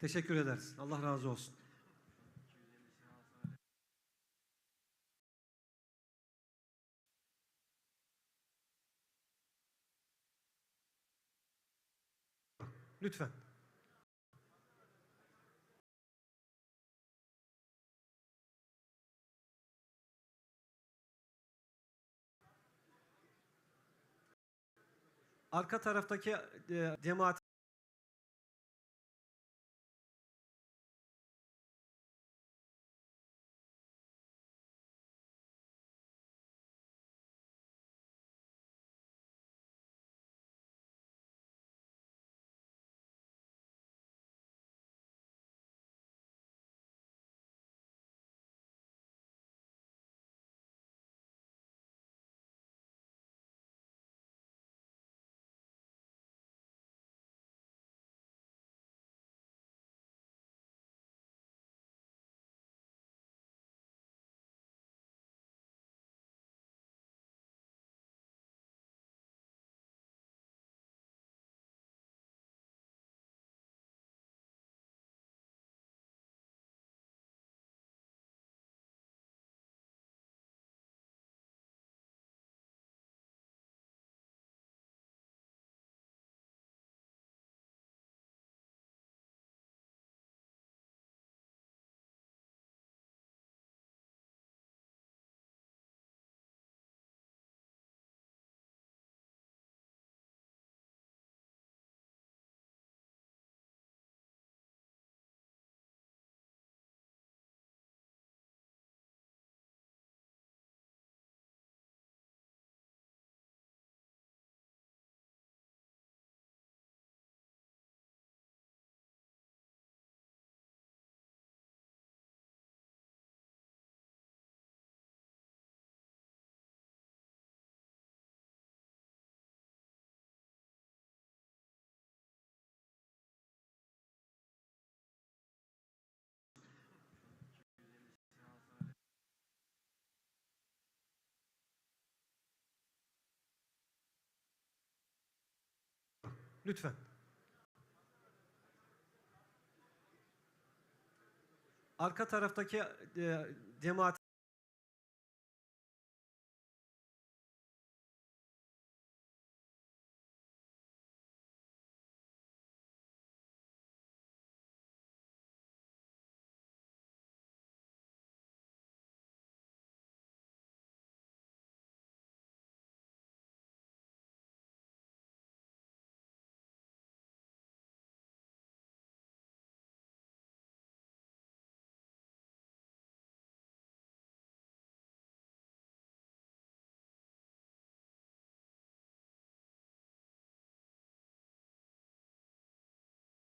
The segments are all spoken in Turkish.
Teşekkür ederiz. Allah razı olsun. Lütfen. Arka taraftaki e, cemaat lütfen. Arka taraftaki e, cemaat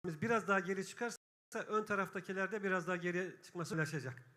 biraz daha geri çıkarsa ön taraftakiler de biraz daha geri çıkması ulaşacak.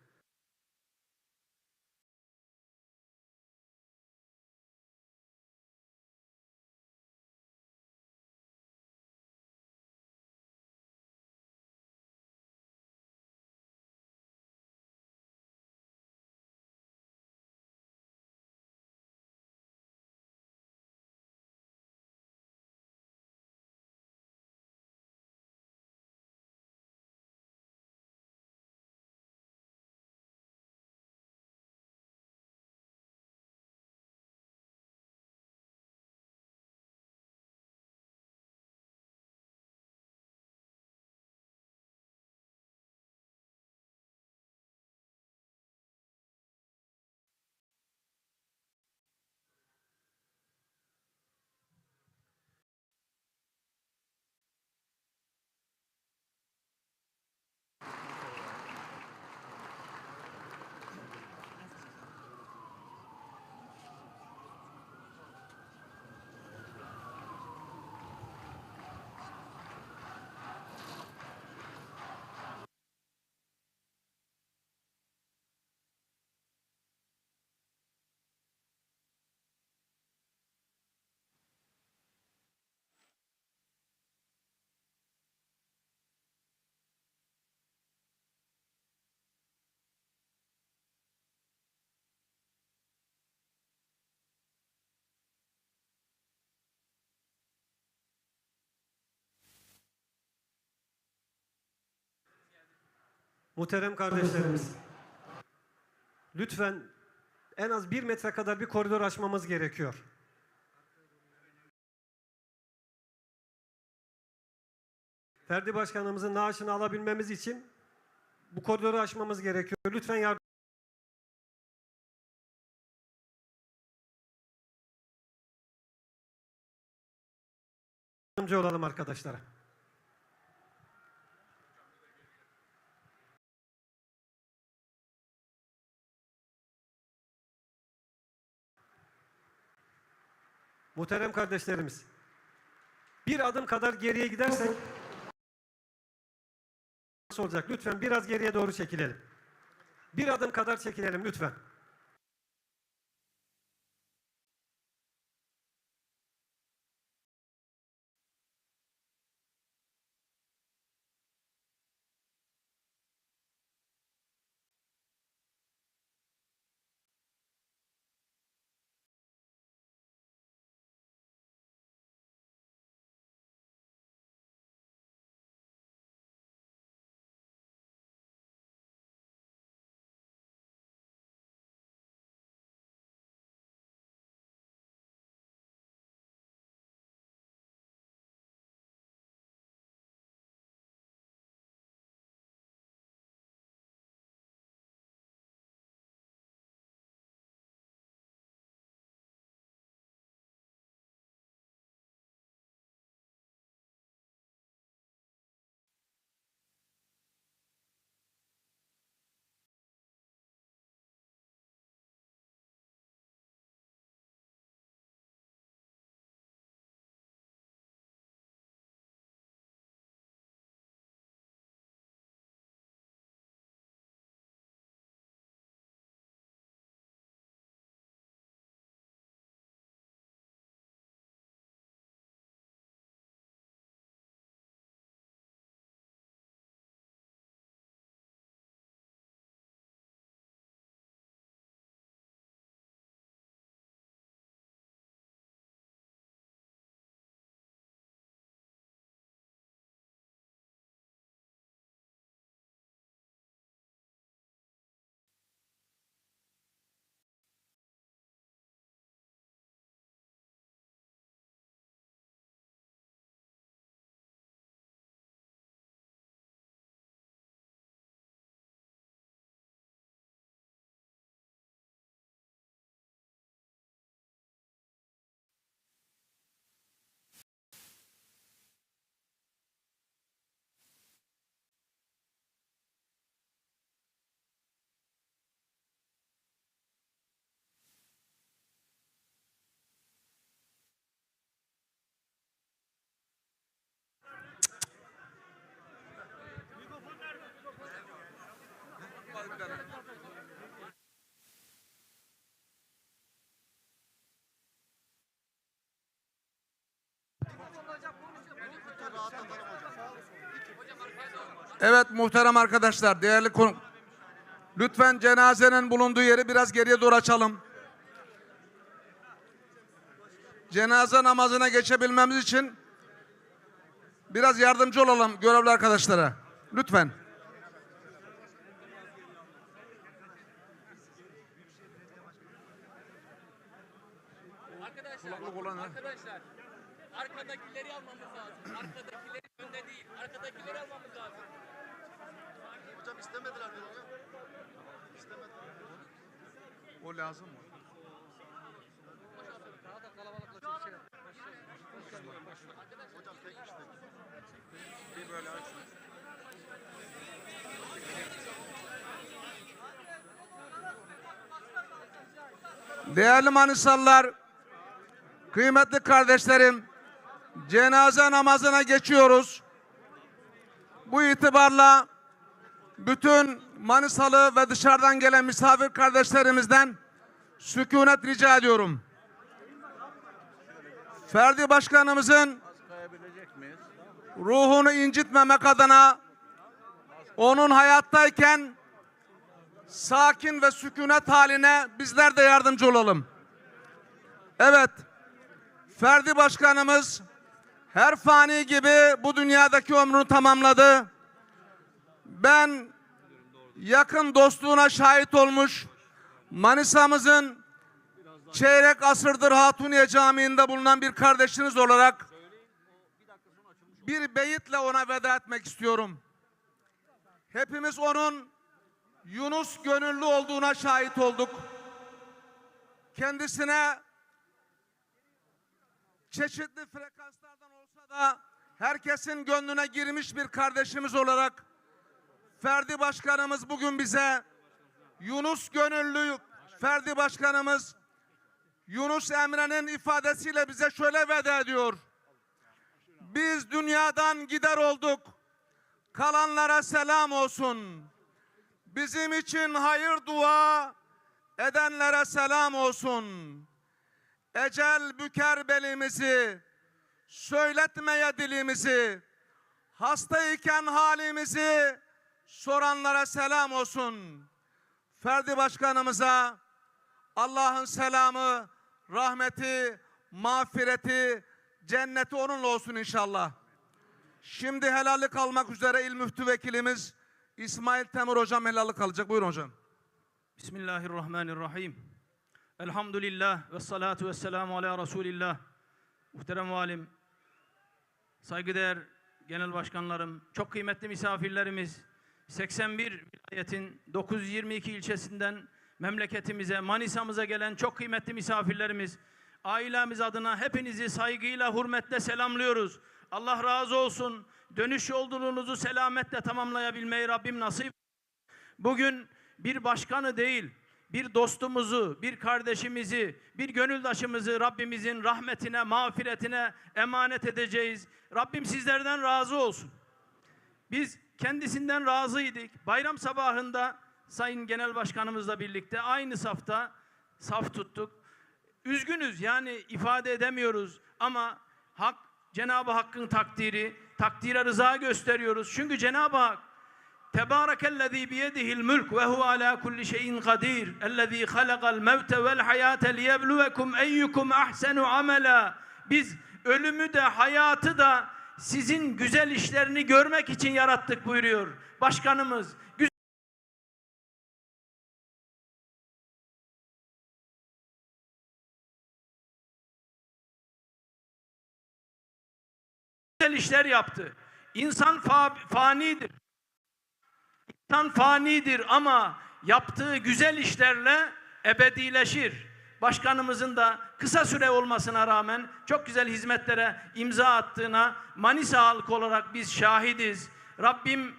Muhterem kardeşlerimiz. Lütfen en az bir metre kadar bir koridor açmamız gerekiyor. Ferdi Başkanımızın naaşını alabilmemiz için bu koridoru aşmamız gerekiyor. Lütfen yardım yardımcı olalım arkadaşlara. Muhterem kardeşlerimiz, bir adım kadar geriye gidersek nasıl olacak? Lütfen biraz geriye doğru çekilelim. Bir adım kadar çekilelim lütfen. Evet muhterem arkadaşlar, değerli konu. Lütfen cenazenin bulunduğu yeri biraz geriye doğru açalım. Cenaze namazına geçebilmemiz için biraz yardımcı olalım görevli arkadaşlara. Lütfen. Arkadaşlar, arkadaşlar arkadakileri almamız lazım. Arkadakileri önde değil. Arkadakileri almamız lazım. Hocam istemediler diyor ya. İstemediler. O lazım mı? Hocam tek işte. Değerli Manisalılar, kıymetli kardeşlerim, cenaze namazına geçiyoruz. Bu itibarla bütün Manisalı ve dışarıdan gelen misafir kardeşlerimizden sükunet rica ediyorum. Ferdi Başkanımızın ruhunu incitmemek adına onun hayattayken sakin ve sükunet haline bizler de yardımcı olalım. Evet, Ferdi Başkanımız her fani gibi bu dünyadaki ömrünü tamamladı. Ben yakın dostluğuna şahit olmuş Manisa'mızın çeyrek asırdır Hatuniye Camii'nde bulunan bir kardeşiniz olarak bir beyitle ona veda etmek istiyorum. Hepimiz onun Yunus gönüllü olduğuna şahit olduk. Kendisine çeşitli frekanslardan olsa da herkesin gönlüne girmiş bir kardeşimiz olarak Ferdi Başkanımız bugün bize Yunus gönüllü Ferdi Başkanımız Yunus Emre'nin ifadesiyle bize şöyle veda ediyor. Biz dünyadan gider olduk. Kalanlara selam olsun. Bizim için hayır dua edenlere selam olsun. Ecel büker belimizi, söyletmeye dilimizi, hastayken halimizi soranlara selam olsun. Ferdi Başkanımıza Allah'ın selamı, rahmeti, mağfireti, cenneti onunla olsun inşallah. Şimdi helallik almak üzere il müftü vekilimiz İsmail Temur hocam helallik alacak. Buyurun hocam. Bismillahirrahmanirrahim. Elhamdülillah ve salatu ve selamu ala Resulillah. Muhterem valim, saygıdeğer genel başkanlarım, çok kıymetli misafirlerimiz, 81 vilayetin 922 ilçesinden memleketimize, Manisa'mıza gelen çok kıymetli misafirlerimiz, ailemiz adına hepinizi saygıyla, hürmetle selamlıyoruz. Allah razı olsun. Dönüş yolculuğunuzu selametle tamamlayabilmeyi Rabbim nasip Bugün bir başkanı değil, bir dostumuzu, bir kardeşimizi, bir gönüldaşımızı Rabbimizin rahmetine, mağfiretine emanet edeceğiz. Rabbim sizlerden razı olsun. Biz kendisinden razıydık. Bayram sabahında Sayın Genel Başkanımızla birlikte aynı safta saf tuttuk. Üzgünüz yani ifade edemiyoruz ama hak Cenab-ı Hakk'ın takdiri, takdire rıza gösteriyoruz. Çünkü Cenab-ı Hak Tebârekellezî biyedihil mülk ve huve alâ kulli şeyin kadir. Ellezî halakal mevte vel hayâte liyebluvekum eyyukum ahsenu amela. Biz ölümü de hayatı da sizin güzel işlerini görmek için yarattık buyuruyor. Başkanımız güzel işler yaptı. İnsan fa- fanidir. İnsan fanidir ama yaptığı güzel işlerle ebedileşir. Başkanımızın da kısa süre olmasına rağmen çok güzel hizmetlere imza attığına Manisa halkı olarak biz şahidiz. Rabbim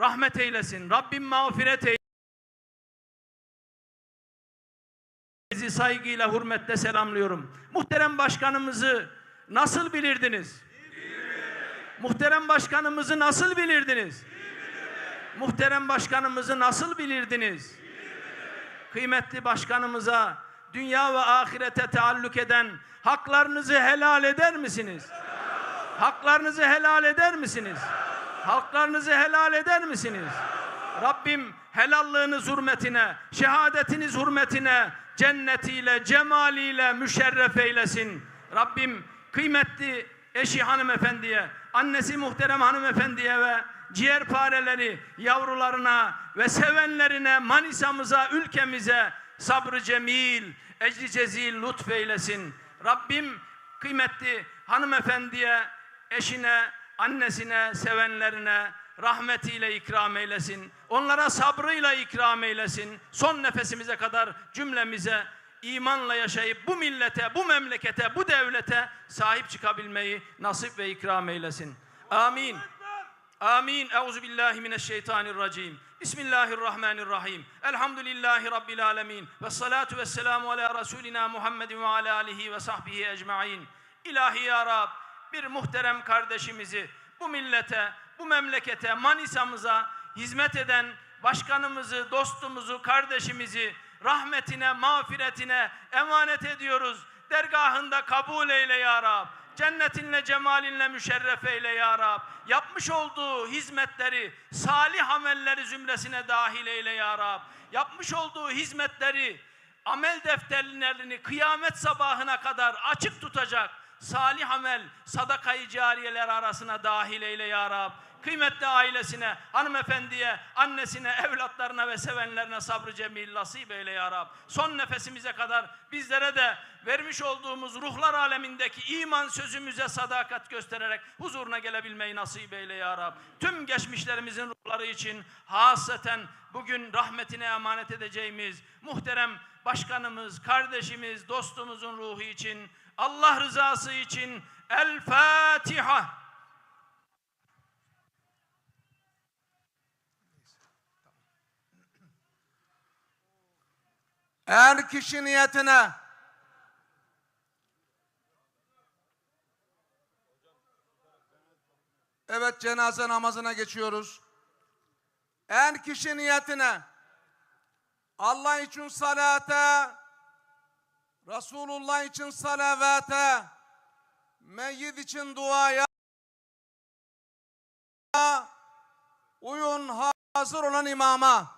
rahmet eylesin. Rabbim mağfiret eylesin. Sizi saygıyla, hürmetle selamlıyorum. Muhterem başkanımızı nasıl bilirdiniz? Muhterem başkanımızı nasıl bilirdiniz? Muhterem başkanımızı nasıl bilirdiniz? Kıymetli başkanımıza dünya ve ahirete taalluk eden haklarınızı helal eder misiniz? Haklarınızı helal eder misiniz? Haklarınızı helal eder misiniz? Rabbim helallığınız hürmetine, şehadetiniz hürmetine, cennetiyle, cemaliyle müşerref eylesin. Rabbim kıymetli eşi hanımefendiye, annesi muhterem hanımefendiye ve ciğerpareleri yavrularına ve sevenlerine, Manisa'mıza, ülkemize sabrı cemil, ecri cezil lütfeylesin. Rabbim kıymetli hanımefendiye, eşine, annesine, sevenlerine rahmetiyle ikram eylesin. Onlara sabrıyla ikram eylesin. Son nefesimize kadar cümlemize imanla yaşayıp bu millete, bu memlekete, bu devlete sahip çıkabilmeyi nasip ve ikram eylesin. Amin. Amin. Euzu billahi mineşşeytanirracim. Bismillahirrahmanirrahim. Elhamdülillahi rabbil alamin. Ve salatu vesselamu ala Resulina Muhammedin ve ala alihi ve sahbihi ecmaîn. İlahi ya Rab, bir muhterem kardeşimizi bu millete, bu memlekete, Manisa'mıza hizmet eden başkanımızı, dostumuzu, kardeşimizi rahmetine, mağfiretine emanet ediyoruz. Dergahında kabul eyle ya Rab. Cennetinle, cemalinle müşerref eyle ya Rab. Yapmış olduğu hizmetleri, salih amelleri zümresine dahil eyle ya Rab. Yapmış olduğu hizmetleri, amel defterlerini kıyamet sabahına kadar açık tutacak salih amel, sadakayı cariyeler arasına dahil eyle ya Rab. Kıymetli ailesine, hanımefendiye, annesine, evlatlarına ve sevenlerine sabrı cemil nasip eyle ya Rab. Son nefesimize kadar bizlere de vermiş olduğumuz ruhlar alemindeki iman sözümüze sadakat göstererek huzuruna gelebilmeyi nasip eyle ya Rab. Tüm geçmişlerimizin ruhları için hasreten bugün rahmetine emanet edeceğimiz muhterem başkanımız, kardeşimiz, dostumuzun ruhu için, Allah rızası için El Fatiha. Eğer kişi niyetine Evet cenaze namazına geçiyoruz. Eğer kişi niyetine Allah için salate, Resulullah için salavete, meyyit için duaya uyun hazır olan imama.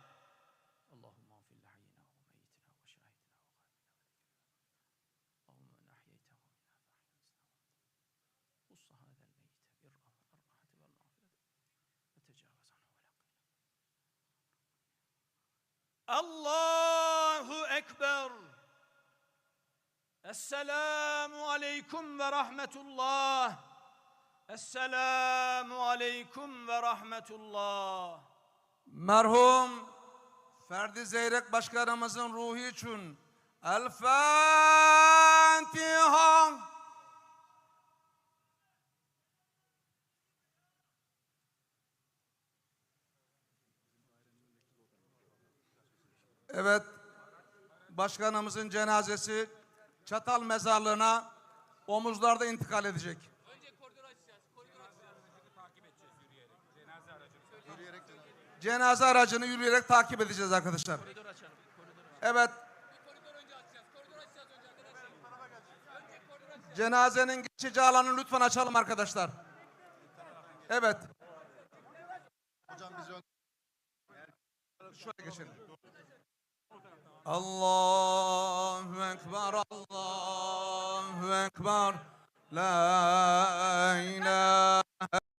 Allahu Ekber. Esselamu aleyküm ve rahmetullah. Esselamu aleyküm ve rahmetullah. Merhum Ferdi Zeyrek Başkanımızın ruhu için El Fatiha. Evet, başkanımızın cenazesi Çatal Mezarlığı'na omuzlarda intikal edecek. Önce koridor açacağız. Koridor açacağız. Yürüyerek cenaze. Cenaze aracını yürüyerek takip edeceğiz arkadaşlar. Koridor açalım. Koridor Evet, Koridor önce açacağız. Koridor açacağız önce arkadaşlar. Önce koridor açacağız. cenazenin geçici alanını lütfen açalım arkadaşlar. Evet, Hocam biz ön... şöyle geçelim. Allahu Ekber, Allahu Ekber. La ilahe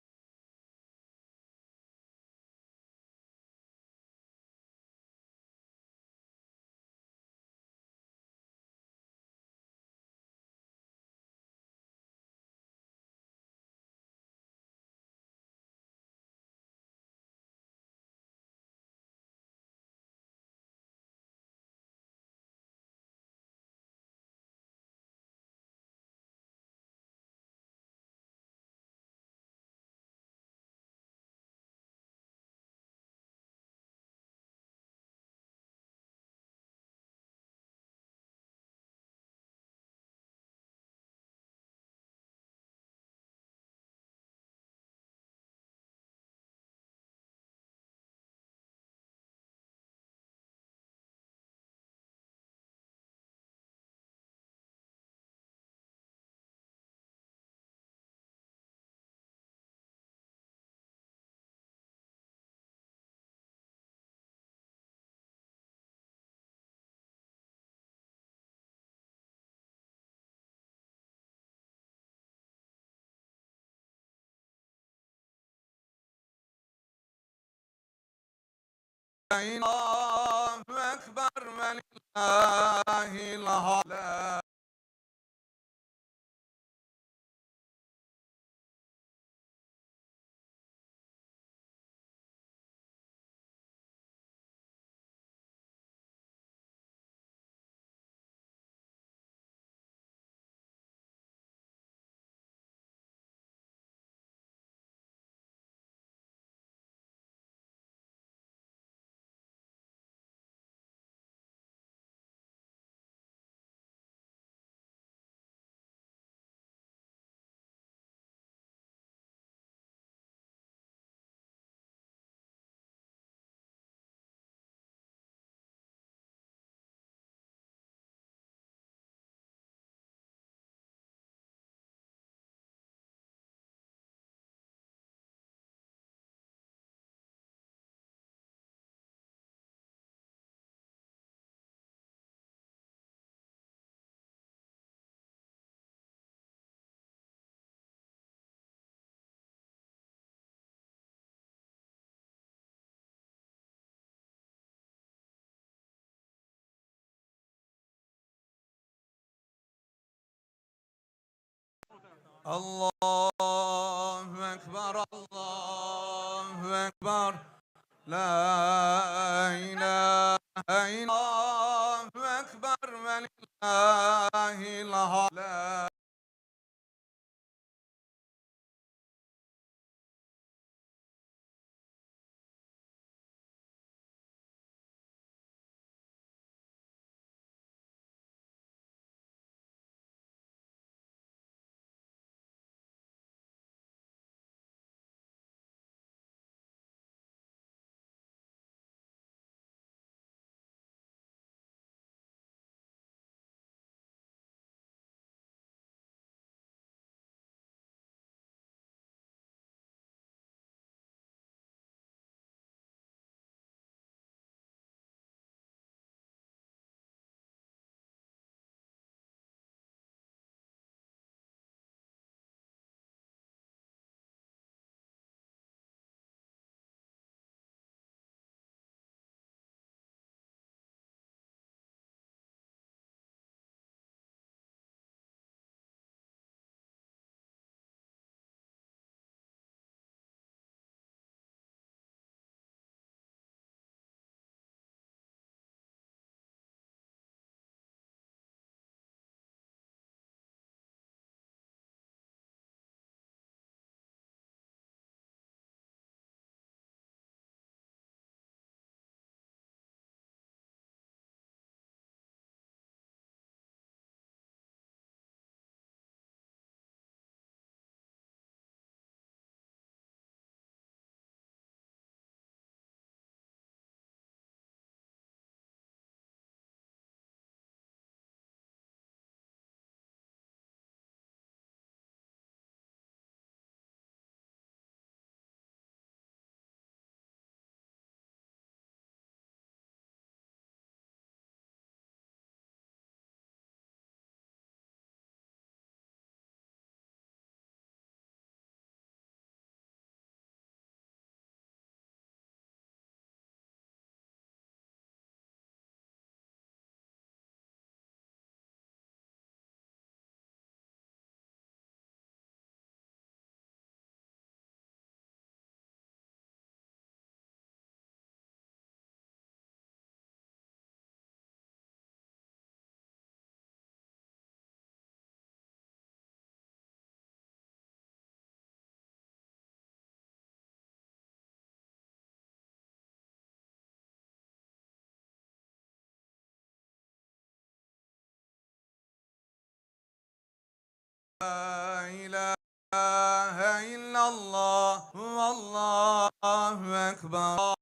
Allahu Ekber ve lillahil hamd. Allahu Ekber, Allahu Ekber. La ilahe illallah Ekber ve lillahil hamd. İlahe illallah Allahu Ekber.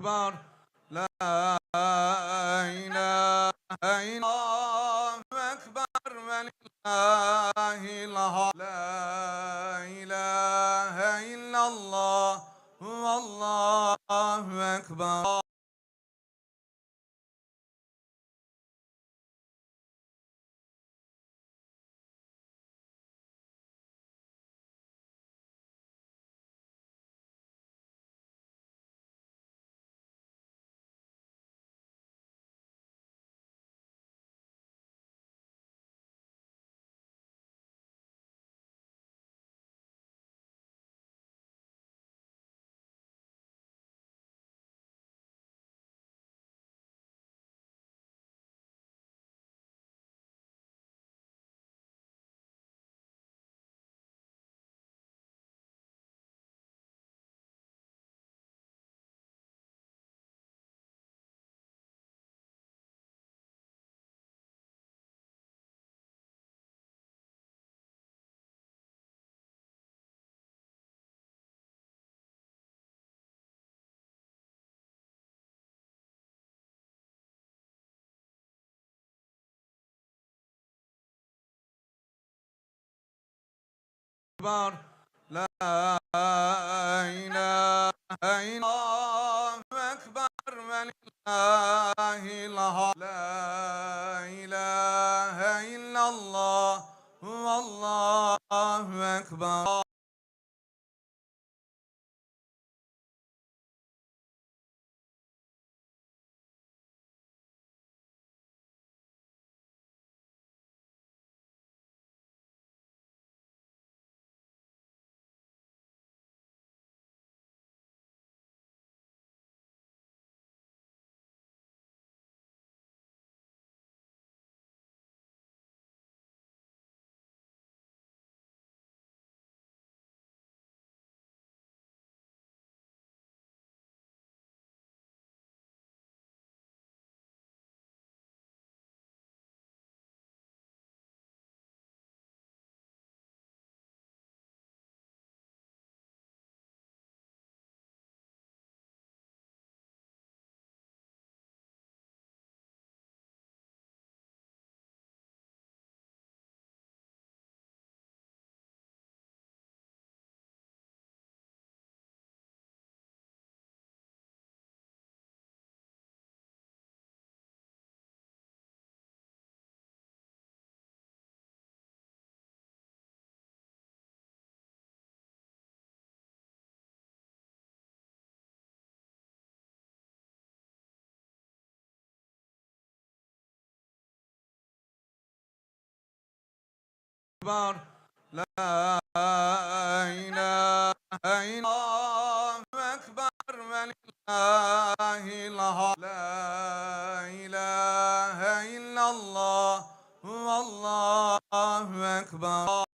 Ekber. La ilahe illallah Ekber ve lillahil. La ilahe illallah Allahu Ekber. Ekber La ilahe illallah. Ekber ve lillahil Ekber La ilahe illallah Ekber ve lillahil La ilahe illallah. Allahu Ekber.